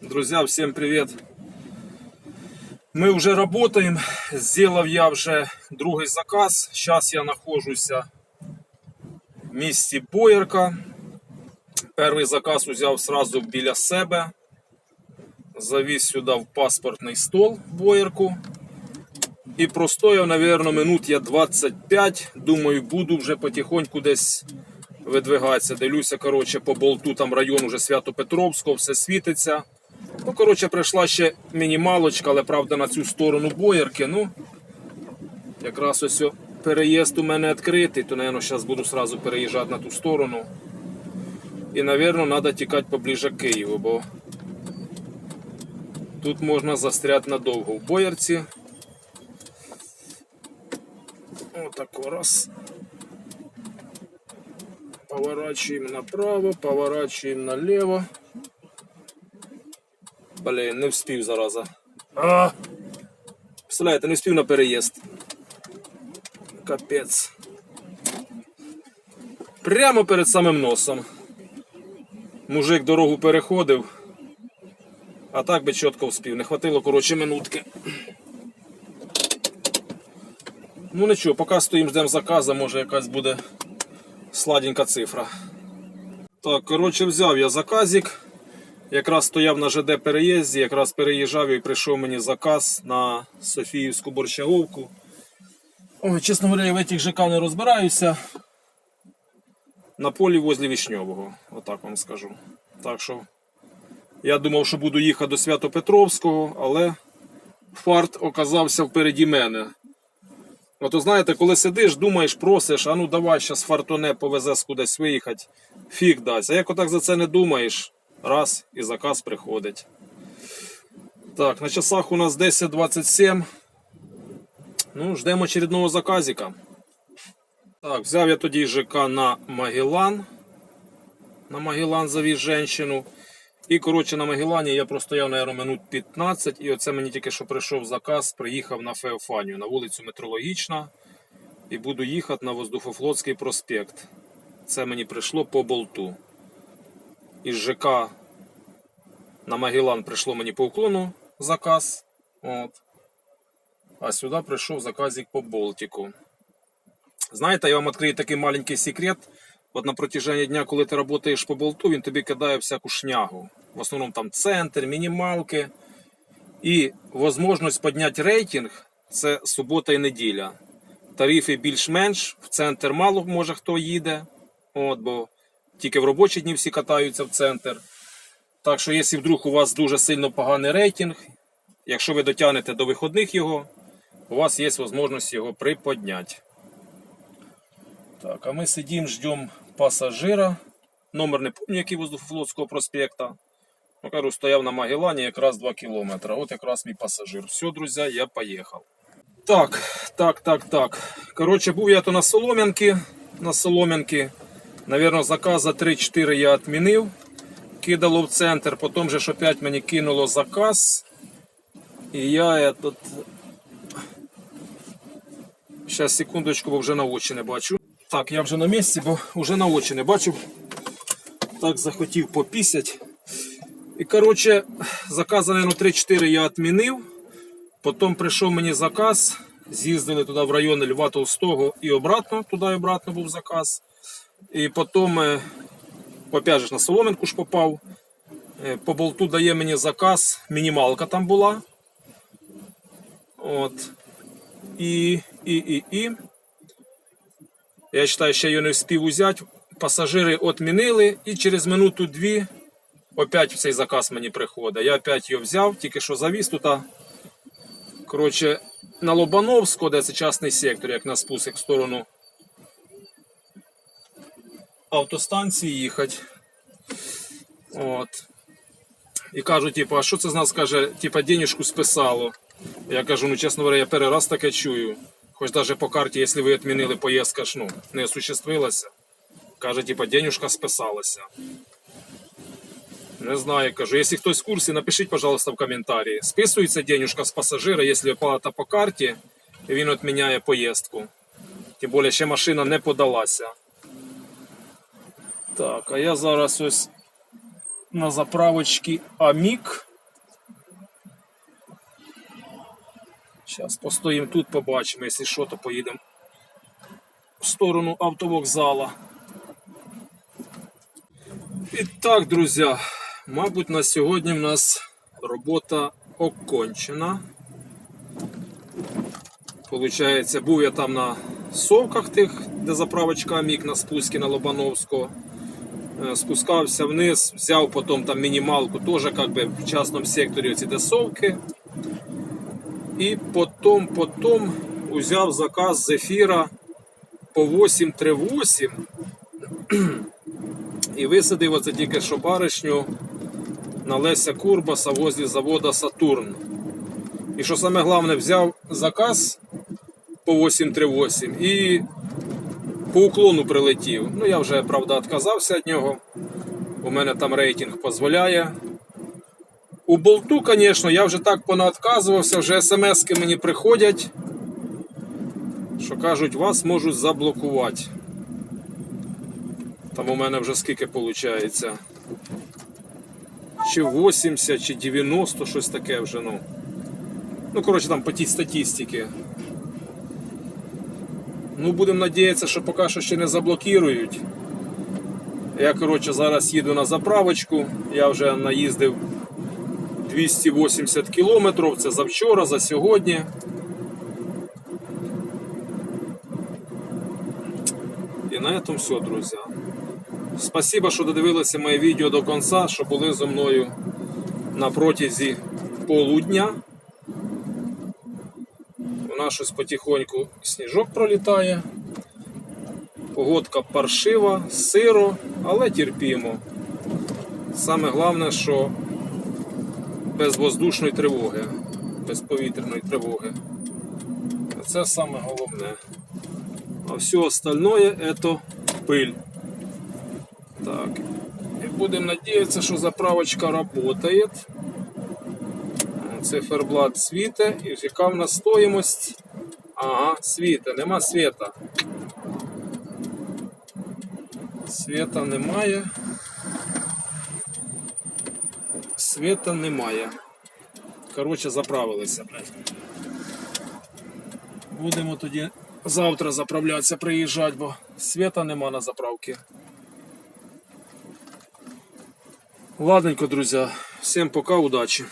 Друзья, всем привет! Мы уже работаем. Сделав я вже другий заказ. Сейчас я нахожуся в місті Боярка. Перший заказ узяв сразу біля себе. Завіз сюди в паспортний стол в Боярку. І простояв, напевно, минут я 25. Думаю, буду вже потихоньку десь видвигатися. Дивлюся, коротше, по болту там район уже Свято-Петровського, все світиться. Ну, коротше, прийшла ще мінімалочка, але правда на цю сторону боярки. Ну, якраз ось переїзд у мене відкритий, то, мабуть, зараз буду сразу переїжджати на ту сторону. І, мабуть, треба тікати поближе Києву, бо тут можна застряти надовго в боярці. Отако раз. Поворачиваем направо, поворачиваем налево. Блін, не вспів зараза. А! Представляєте, не вспів на переїзд. Капець. Прямо перед самим носом. Мужик дорогу переходив. А так би чітко вспів. Не хватило, коротше, минутки. Ну нічого, поки стоїмо, ждемо заказа, може якась буде сладенька цифра. Так, коротше, взяв я заказик. Якраз стояв на ЖД переїзді, якраз переїжджав і прийшов мені заказ на Софіївську борщаговку. Ой, чесно говоря, я в цих ЖК не розбираюся. На полі возле Вішньового, отак вам скажу. Так що я думав, що буду їхати до Свято-Петровського, але фарт оказався впереді мене. Ото знаєте, коли сидиш, думаєш, просиш, а ну давай зараз фартоне повезе кудись виїхати, фіг дасть. А як отак за це не думаєш, раз і заказ приходить. Так, на часах у нас 10.27. Ну, ждемо очередного заказика. Так, взяв я тоді ЖК на Магеллан. На Магеллан завіз жінку. І, коротше, на Магеллані я простояв, наверное, минут 15, і оце мені тільки що прийшов заказ, приїхав на Феофанію, на вулицю Метрологічна. І буду їхати на Воздухофлотський проспект. Це мені прийшло по болту. Із ЖК на Магеллан прийшло мені по уклону заказ. От. А сюди прийшов заказик по болтику. Знаєте, я вам відкрию такий маленький секрет. От на протяжении дня, коли ти працюєш по болту, він тобі кидає всяку шнягу. В основному там центр, мінімалки. І можливість підняти рейтинг це субота і неділя. Тарифи більш-менш, в центр мало може хто їде. От, бо тільки в робочі дні всі катаються в центр. Так що, якщо вдруг у вас дуже сильно поганий рейтинг, якщо ви дотягнете до виходних його, у вас є можливість його приподняти. Так, а ми сидимо, ждемо пасажира. Номер не пам'ятаю, який Воздухофлотського проспекта. Ну, кажу, стояв на Магеллані якраз 2 кілометри. От якраз мій пасажир. Все, друзі, я поїхав. Так, так, так, так. Коротше, був я то на Солом'янки. На Солом'янки. Навірно, заказа 3-4 я відмінив. Кидало в центр, потім же ж опять мені кинуло заказ. І я тут. Зараз секундочку, бо вже на очі не бачу. Так, я вже на місці, бо вже на очі не бачив. Так захотів попісять. І коротше, заказ, наверное, 3-4 я відмінив. Потім прийшов мені заказ. З'їздили туди в район Льва Толстого і обратно, туди і обратно був заказ. І потім, е, опять же, на Соломинку ж попав. Е, По болту дає мені заказ, мінімалка там була. От. І, і, і, і. Я вважаю, ще її не встиг взяти. Пасажири відмінили і через минуту-дві опять цей заказ мені приходить. Я опять його взяв, тільки що завіз тут. Коротше, на Лобановську, де це частний сектор, як на спуск в сторону автостанції їхати. От. І кажуть, типу, а що це з нас каже, типу, денежку списало. Я кажу, ну чесно говоря, я перший раз таке чую. Хоч даже по карті, якщо ви відмінили поїздка, ж, ну, не осуществилася. Каже, типа, денежка списалася. Не знаю, кажу. Якщо хтось в курсі, напишіть, пожалуйста, в коментарі. Списується денежка з пасажира, якщо оплата по карті, і він відміняє поїздку. Тим більше, ще машина не подалася. Так, а я зараз ось на заправочці Амік. Зараз постоїмо тут, побачимо, якщо що, то поїдемо в сторону автовокзала. І так, друзі, мабуть, на сьогодні в нас робота окончена. Получається, був я там на совках тих, де заправочка Амік на спускі на Лобановського. Е, Спускався вниз, взяв потім там мінімалку, теж как би, в частному секторі ці де совки. І потім, потім взяв заказ з ефіра по 838 і висадив оце тільки що баришню на Леся Курбаса возле завода Сатурн. І що саме головне, взяв заказ по 838 і по уклону прилетів. Ну я вже, правда, відказався від нього. У мене там рейтинг дозволяє. У болту, звісно, я вже так понаотказувався, вже смски мені приходять, що кажуть, вас можуть заблокувати. Там у мене вже скільки виходить? Чи 80, чи 90, щось таке вже, ну. Ну, коротше, там по тій статистиці. Ну, будемо надіятися, що поки що ще не заблокують. Я, коротше, зараз їду на заправочку. Я вже наїздив 280 кілометрів. Це завчора, за сьогодні. І на цьому все, друзі. Спасибо, що додивилися моє відео до кінця, що були зі мною на протязі полудня. Нас щось потихоньку сніжок пролітає. Погодка паршива, сиро, але терпімо. Саме головне, що без воздушної тривоги, без повітряної тривоги. Це саме головне. А все остальное это пыль. Так. І будемо надіятися, що заправочка работает. Циферблат світе. І яка в нас стоїмость? Ага, світе, нема світа. Світа немає. Світа немає. Коротше, заправилися, блядь. Будемо тоді завтра заправлятися, приїжджати, бо світа нема на заправці. Ладненько, друзі. Всім пока, удачі.